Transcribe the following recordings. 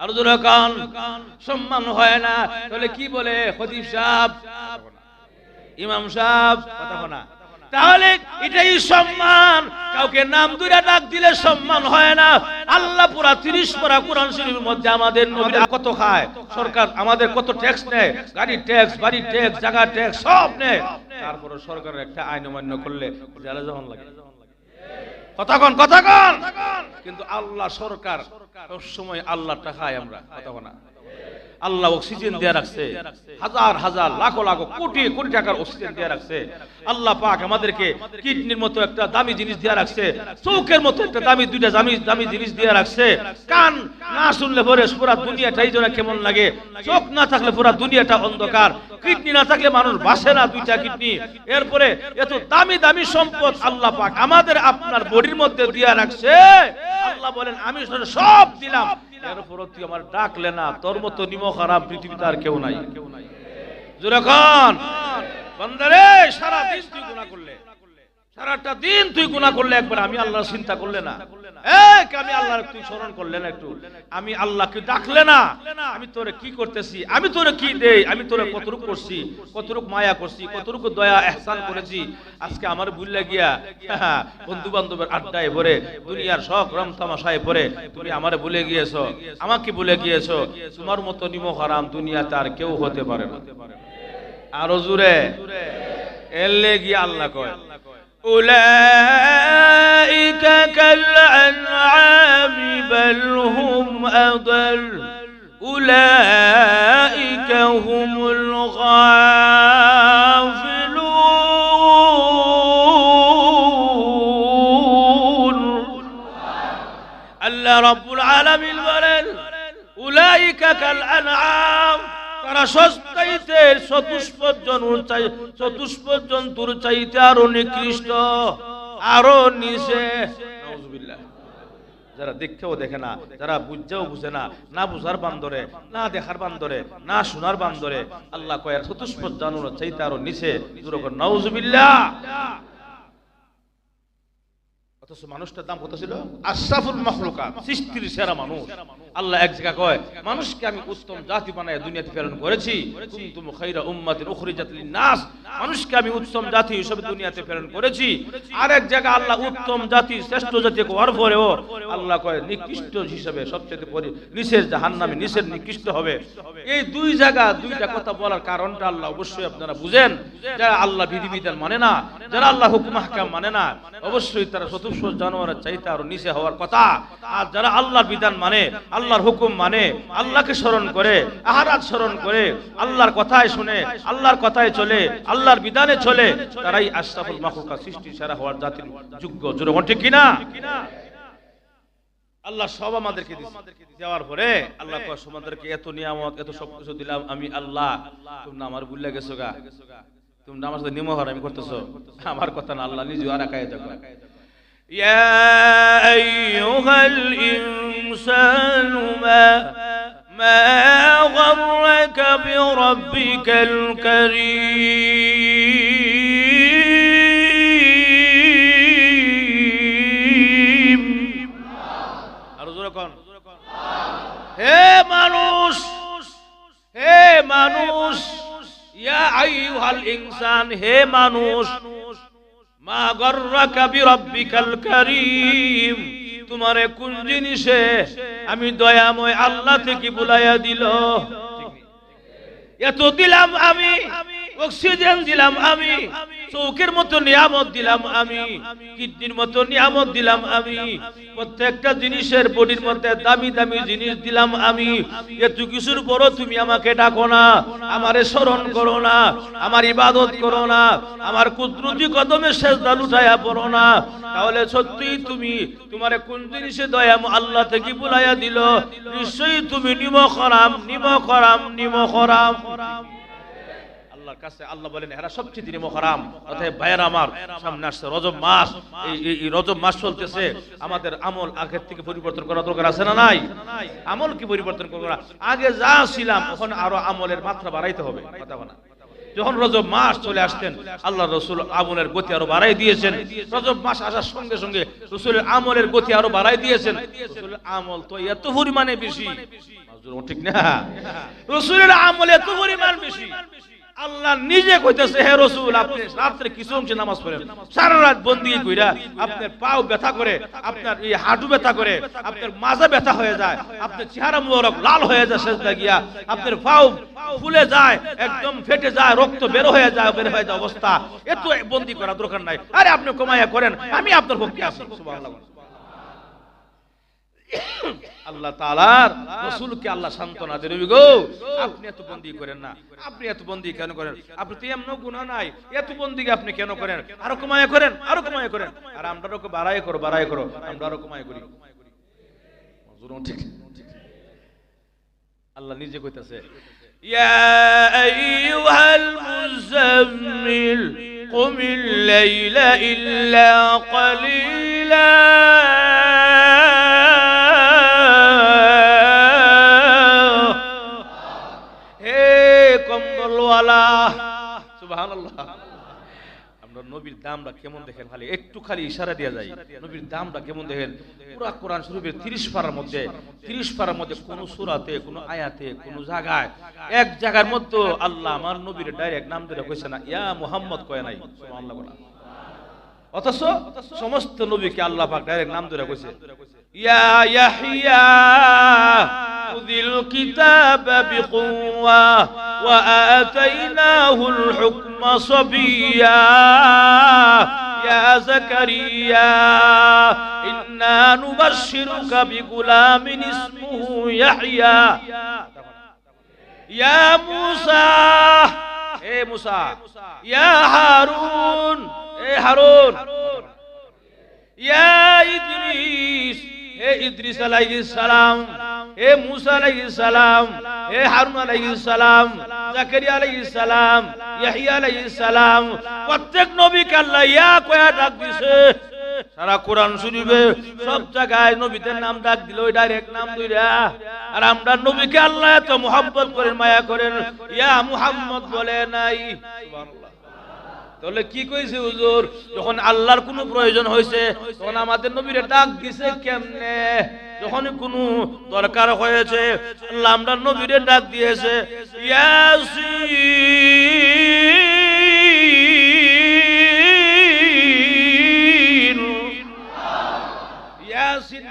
আর কান। সম্মান হয় না, তাহলে কি বলে? খতিব সাহেব, ইমাম সাহেব, কথা তাহলে এটাই সম্মান। কাউকে নাম দুইটা ডাক দিলে সম্মান হয় না। আল্লাহ পুরা তিরিশ পারা কোরআন শরীফের মধ্যে আমাদের নবীরা কত খায়? সরকার আমাদের কত ট্যাক্স নেয়? গাড়ির ট্যাক্স বাড়ির ট্যাক্স জায়গা ট্যাক্স সব নেয়। তারপরে সরকারের একটা আইন অমান্য করলে জেলে যখন লাগে। কথা কন কথা কন। কিন্তু আল্লাহ সরকার সব সময় আল্লাহ টাকায় আমরা কথা বলা। আল্লাহ অক্সিজেন দিয়ে রাখছে। হাজার হাজার, লাখো লাখো, কোটি কোটি টাকার অক্সিজেন দিয়ে রাখছে। আল্লাহ পাক আমাদেরকে কিডনির মতো একটা দামি জিনিস দিয়ে রাখছে চৌকের মতো একটা দামি দুইটা দামি দামি জিনিস দিয়ে রাখছে। কান না শুনলে পরে পুরা দুনিয়াটাই যেন কেমন লাগে। চোখ না থাকলে পুরা দুনিয়াটা অন্ধকার। কিডনি না থাকলে মানুষ বাসে না দুইটা কিডনি। এরপরে এত দামি দামি সম্পদ আল্লাহ পাক আমাদের আপনার বডির মধ্যে দিয়ে রাখছে। আল্লাহ বলেন, আমি সব দিলাম এর উপর তুই আমার ডাকলে না, তোর মতো নিমখ খারাপ পৃথিবীতে আর কেউ নাই। জুরাখান বান্দারে, সারা তুই গুনাহ করলে। সারাটা দিন তুই গুণা করলে, একবার আমি আল্লাহ চিন্তা করলে না। আমি তুই স্মরণ একটু। আমি আল্লাহকে ডাকলে না। আমি তোরে কি করতেছি? আমি তোরে কি দেই? আমি তোরে কতটুক করছি? কতটুক মায়া করছি? কতটুক দয়া, এহসান করেছি? আজকে আমার ভুললে গিয়া বন্ধু বান্ধবের আড্ডায় দুনিয়ার সব রং তামাশায় ভরে, তুমি আমারে ভুলে গিয়েছো। আমাকে ভুলে গিয়েছো। তোমার মতো নিমখ হারাম দুনিয়াতে আর কেউ হতে পারে না। আরও জুড়ে এলে গিয়ে আল্লাহ কয় أولئك كالأنعام بل هم أضل أولئك هم الغافلون আল্লাহ রব্বুল আলামিন বলেন উলাইকা কাল আনআম তারা সস্তাইতে চতুষ্পদ জন্তুর চাই, চতুষ্পদ জন্তুর চাইতে আরও নিকৃষ্ট, আরও নিচে। যারা দেখতেও দেখে না, যারা বুঝছেও বুঝে না না বুঝার বান্দরে, না দেখার বান্দরে, না শোনার বান্দরে, আল্লাহ কয়ার চতুষ্পদ জানুর চাইতে আরও নিচে দুরকম অথচ মানুষটার দাম কত ছিল? আশরাফুল মাখলুকাত, সৃষ্টির সেরা মানুষ। আল্লাহ এক জায়গা কয়, মানুষকে আমি উত্তম জাতি বানায় দুনিয়াতে প্রেরণ করেছি। কুনতুম খায়রা উম্মাতিন উখরিজাত লিন-নাস। মানুষকে আমি উত্তম জাতি হিসেবে দুনিয়াতে প্রেরণ করেছি। আর এক জায়গা আল্লাহ উত্তম জাতি, শ্রেষ্ঠ জাতি হওয়ার পরেও আল্লাহ কয়, নিকৃষ্ট হিসেবে সবচেয়ে পরি, নিচের জাহান্নামে নিচের নিকৃষ্ট হবে। এই দুই জায়গা দুইটা কথা বলার কারণটা আল্লাহ অবশ্যই আপনারা বুঝেন। যারা আল্লাহ বিধিবিধান মানে না, যারা আল্লাহ হুকুম হাকাম মানে না, অবশ্যই তারা চতুর্থ জানোয়ারের চাইতে আরও নিচে হওয়ার কথা। আর যারা আল্লাহর বিধান মানে আল্লাহর হুকুম মানে আল্লাহকে স্মরণ করে, আহারাত স্মরণ করে, আল্লাহর কথায় শুনে, আল্লাহর কথায় চলে, আল্লাহর বিধানে চলে, তারাই আশরাফুল মাখলুকা সৃষ্টি সেরা হওয়ার জাতির যোগ্য। জোরে ঠিক কিনা? আল্লাহ সব আমাদেরকে দেওয়ার পরে আল্লাহ তোমাদেরকে এত নিয়ামত, এত সব কিছু দিলাম আমি আল্লাহ। তোমরা আমার বুল্লা গেছো গা। তোমরা আমার সাথে নিমহর আমি করতেছো। আমার কথা না, আল্লাহ নিজে আর একাই দেখো। ইয়া আইয়ুহাল ইনসান الإنسان ما ما غرك بربك الكريم أرزقكم হে মানুষ হে মানুষ ইয়া আইয়ুহাল ইনসান হে মানুষ মা গর্রাকা বিরাব্বিকাল কারীম তোমারে কোন জিনিসে আমি দয়াময় আল্লাহ থেকে বুলাইয়া দিল? এত দিলাম আমি। অক্সিজেন দিলাম আমি, চৌকের মতো নিয়ামত দিলাম আমি, কিডনির মতো নিয়ামত দিলাম আমি, প্রত্যেকটা জিনিসের বডির মধ্যে দামি দামি জিনিস দিলাম আমি। এত কিছুর পর তুমি আমাকে ডাকো না, আমারে স্মরণ করো না, আমার ইবাদত করো না, আমার কুদরতি কদমে সেজদা লুটাইয়া পড়ো না। তাহলে সত্যিই তুমি, তোমারে কোন জিনিসে দয়াম আল্লাহ থেকে বুলাইয়া দিল? নিশ্চয়ই তুমি নিম করাম নিম করাম নিম করাম কাছে আল্লাহ বলেন, এরা সবচেয়ে দিনে মহরাম। অতএব ভাইয়ের আমার, সামনে আসছে রজব মাস। এই রজব মাস চলতেছে। আমাদের আমল আগের থেকে পরিবর্তন করা দরকার আছে না নাই? আমল কি পরিবর্তন করা আগে যা ছিলাম এখন আরও আমলের মাত্রা বাড়াইতে হবে। কথা বলা। যখন রজব মাস চলে আসতেন, আল্লাহ রসুল আমলের গতি আরও বাড়াই দিয়েছেন। রজব মাস আসার সঙ্গে সঙ্গে রসুলের আমলের গতি আরও বাড়াই দিয়েছেন। আমল তো এত পরিমাণে বেশি। ঠিক না? রসুলের আমল এত পরিমাণ বেশি। আল্লাহ নিজে কইতেছে, হে রসুল, আপনি রাত্রে কিছু অংশে নামাজ পড়েন। সারা রাত বন্দি কইরা আপনার পাও ব্যথা করে, আপনার এই হাঁটু ব্যথা করে, আপনার মাজা ব্যথা হয়ে যায়, আপনার চেহারা মুবারক লাল হয়ে যায় সেজদা গিয়া, আপনার পাও ফুলে যায়, একদম ফেটে যায়, রক্ত বের হয়ে যায়, বের হয়ে যায় অবস্থা। এত বন্দি করা দরকার নাই। আরে আপনি কমাইয়া করেন, আমি আপনার পক্ষে আছি। সুবহানাল্লাহ। আল্লাহ তাআলার রাসূলকে আল্লাহ সান্ত্বনা দেবে গো আপনি এত বন্দি করেন না আপনি এত বন্দি কেন করেন আপনি তো এমন গুনাহ নাই এত বন্দি আপনি কেন করেন আরো কমায় করেন আরো কমায় করেন আর আমরা রকম বাড়াই করো বাড়াই করো আমরা আরো কমায় করি হুজুর, ঠিক আল্লাহ নিজে কইতাছে ইয়া আইয়ুহাল মুজাম্মিল কুমিল লাইলা ইল্লা قليلا নবীর দামটা কেমন দেখেন? খালি একটু খালি ইশারা দেওয়া যায় নবীর দামটা কেমন দেখেন? পুরা কোরআন শরীফের 30 পারার মধ্যে 30 পারার মধ্যে কোন সূরাতে, কোন আয়াতে, কোন জায়গায়, এক জায়গার মধ্যে আল্লাহ আমার নবীর ডাইরেক্ট নাম ধরে কইছে না, ইয়া মুহাম্মদ কয় নাই। বলা। অথচ সমস্ত নবীকে আল্লাহ পাক ডাইরেক্ট নাম ধরে কইছে। ইয়া ইয়াহইয়া খুযিল কিতাব বিকুওয়া ওয়া আতাইনাহুল হুকমা সাবিয়া ইয়া জাকারিয়া ইন্না নুবাশশিরুকা বিগুলামিন ইসমুহু ইয়াহইয়া ইয়া মুসা এ মুসা ইয়া হারুন এ হারুন ইয়া ইদ্রিস হে ইদ্রিস আলাইহিস সালাম হে মুসা আলাইহিস সালাম হে হারুন আলাইহিস সালাম, জাকারিয়া আলাইহিস সালাম ইয়াহইয়া আলাইহিস সালাম, প্রত্যেক নবীকে আল্লাহ ইয়া কয়া ডাক দিছে। সারা কোরআন শরীফে সব জায়গায় নবীদের নাম ডাক দিল, ওই ডাইরেক্ট নাম দুইরা। আর আমরা নবীকে আল্লাহ এত মোহাম্মত করেন, মায়া করেন, ইয়া মুহাম্মদ বলে নাই। সুবহানাল্লাহ। তাহলে কি কইছে হুজুর? যখন আল্লাহর কোনো প্রয়োজন হয়েছে তখন আমাদের নবীরে ডাক দিছে কেমনে? যখন কোনো দরকার হয়েছে, আল্লাহ আমরা নবীরে ডাক দিয়েছে, ইয়াসিন।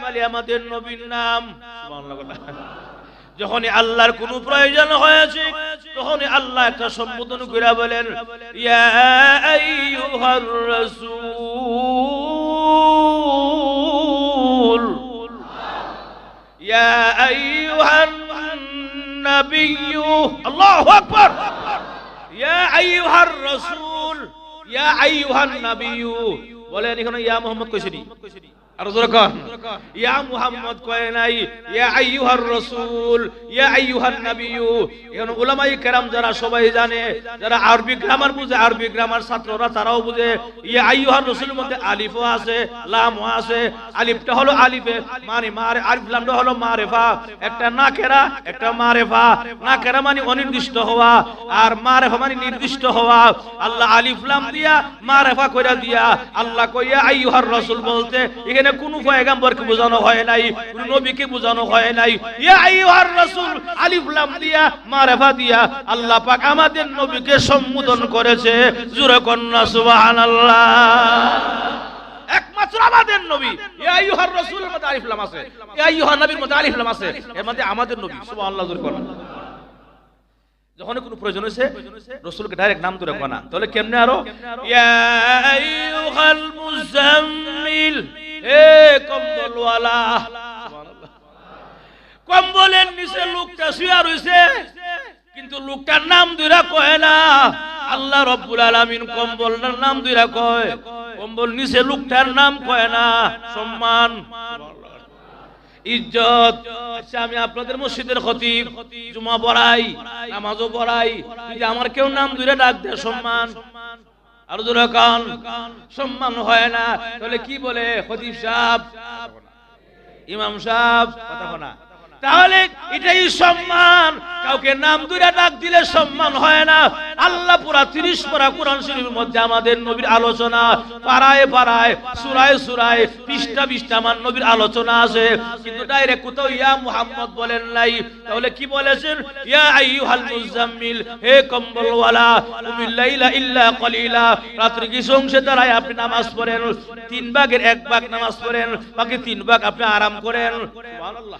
মানে আমাদের নবীর নাম। যখনই আল্লাহর কোন প্রয়োজন হয়েছে তখনই আল্লাহ একটা সম্বোধন করে বলেন, ইয়া আইয়ুহার রাসূল, ইয়া আইয়ুহান নাবিয়্যু, আল্লাহু আকবার, ইয়া আইয়ুহার রাসূল, ইয়া আইয়ুহান নাবিয়্যু। বলেন এখানে ইয়া মুহাম্মদ কইছেনি মানে অনির্দিষ্ট হওয়া, আর মারেফা মানে নির্দিষ্ট হওয়া। আল্লাহ আলিফ লাম দিয়া, মারেফা কইরা দিয়া। আল্লাহ কইয়া আইয়ুহার রাসূল বলতে, এখানে কোন পয়গাম্বরকে বোঝানো হয় নাই, কোন নবীকে বোঝানো হয় নাই। ইয়া আইয়ুহার রাসূল, আলিফ লাম দিয়া, মারেফা দিয়া আল্লাহ পাক আমাদের নবীকে সম্বোধন করেছে, জোরে কন্না সুবহানাল্লাহ। একমাত্র আমাদের নবী। ইয়া আইয়ুহার রাসূলের মধ্যে আলিফ লাম আছে, ইয়া আইয়ুহান নবীর মধ্যে আলিফ লাম আছে, এর মধ্যে আমাদের নবী, সুবহানাল্লাহ, জোরে কন্না যখন কোনো প্রয়োজন হয়েছে, রসুলকে ডাইরেক্ট নাম ধরে কোনা। তাহলে কেমনে আরও? আইয়ুহাল কম্বলওয়ালা। কম্বলের নিচে লোকটা শুয়ে রইছে কিন্তু লোকটার নাম দুইরা কয় না। আল্লাহ রব্বুল আলামিন কম্বলটার নাম দুইরা কয়। কম্বল নিচে লোকটার নাম কয় না। সম্মান। ইজ্জত। আচ্ছা আমি আপনাদের মসজিদের খতিব। জুমা পড়াই, নামাজও পড়াই। আমার কেউ নাম দূরে ডাক দেয়, সম্মান। আর দূরে কান, সম্মান হয় না। তাহলে কি বলে? খতিব সাহেব, ইমাম সাহেব, কথা না তাহলে এটাই সম্মান। কাউকে নাম দুইটা ডাক দিলে সম্মান হয় না। আল্লাহ পুরা তিরিশ পারা কোরআন শরীফের মধ্যে আমাদের নবীর আলোচনা। পাড়ায় পাড়ায়, সুরায় সুরায়, পৃষ্ঠা পৃষ্ঠা আমার নবীর আলোচনা আছে। কিন্তু ডাইরেক্ট কোথাও ইয়া মুহাম্মদ বলেন নাই। তাহলে কি বলেছেন? ইয়া আইয়ুহাল মুজাম্মিল, হে কম্বলওয়ালা তুমি লাইলা ইল্লা কলিলা। রাত্রি কিছু অংশে দাঁড়ায় আপনি নামাজ পড়েন? তিন ভাগের এক ভাগ নামাজ পড়েন, বাকি তিন ভাগ আপনি আরাম করেন। সুবহানাল্লাহ।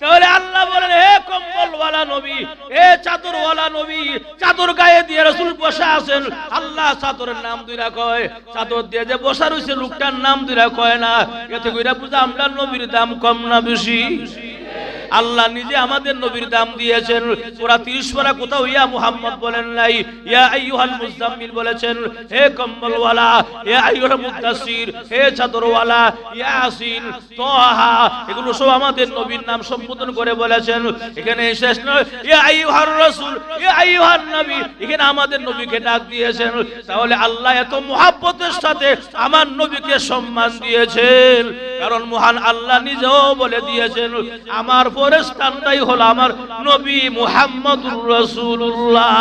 তাহলে আল্লাহ বলেন, হে কম্বলওয়ালা নবী, হে চাদরওয়ালা নবী, চাদর গায়ে দিয়ে রসুল বসা আছেন, আল্লাহ চাদরের নাম দুইরা কয়, চাদর দিয়ে যে বসা রয়েছে লোকটার নাম দুইরা কয় না, এতে কইরা বুঝা আমরা নবীর দাম কম না বেশি? আল্লাহ নিজে আমাদের নবীর দাম দিয়েছেন। ওরা তিরিশ পারা কোথাও ইয়া মুহাম্মদ বলেন নাই। ইয়া আইয়ুহাল মুজাম্মিল বলেছেন, হে কম্বলওয়ালা হে আইয়ুহাল মুদাসসির, হে চাদরওয়ালা ইয়াসিন, তাহা, এগুলো সব আমাদের নবীর নাম সম্বোধন করে বলেছেন। এখানে শেষ নয় ইয়া আইয়ুহার রাসূল, ইয়া আইয়ুহান নবী। এখানে আমাদের নবীকে ডাক দিয়েছেন। তাহলে আল্লাহ এত মহাব্বতের সাথে আমার নবীকে সম্মান দিয়েছেন। কারণ মহান আল্লাহ নিজেও বলে দিয়েছেন, আমার স্থানটাই হলো আমার নবী মুহাম্মদুর রাসূলুল্লাহ।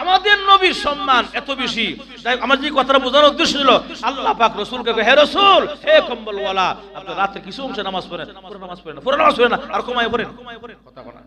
আমাদের নবীর সম্মান এত বেশি। তাই আমার যে কথাটা বোঝানোর উদ্দেশ্য ছিল, আল্লাহ পাক রসুলকে হে রসুল, হে কম্বলওয়ালা, আপনি রাতে কিছু অংশে নামাজ পড়েন, পুরো নামাজ পড়েন পুরো নামাজ পড়েন না, আর কমায় পড়েন। কথা বলা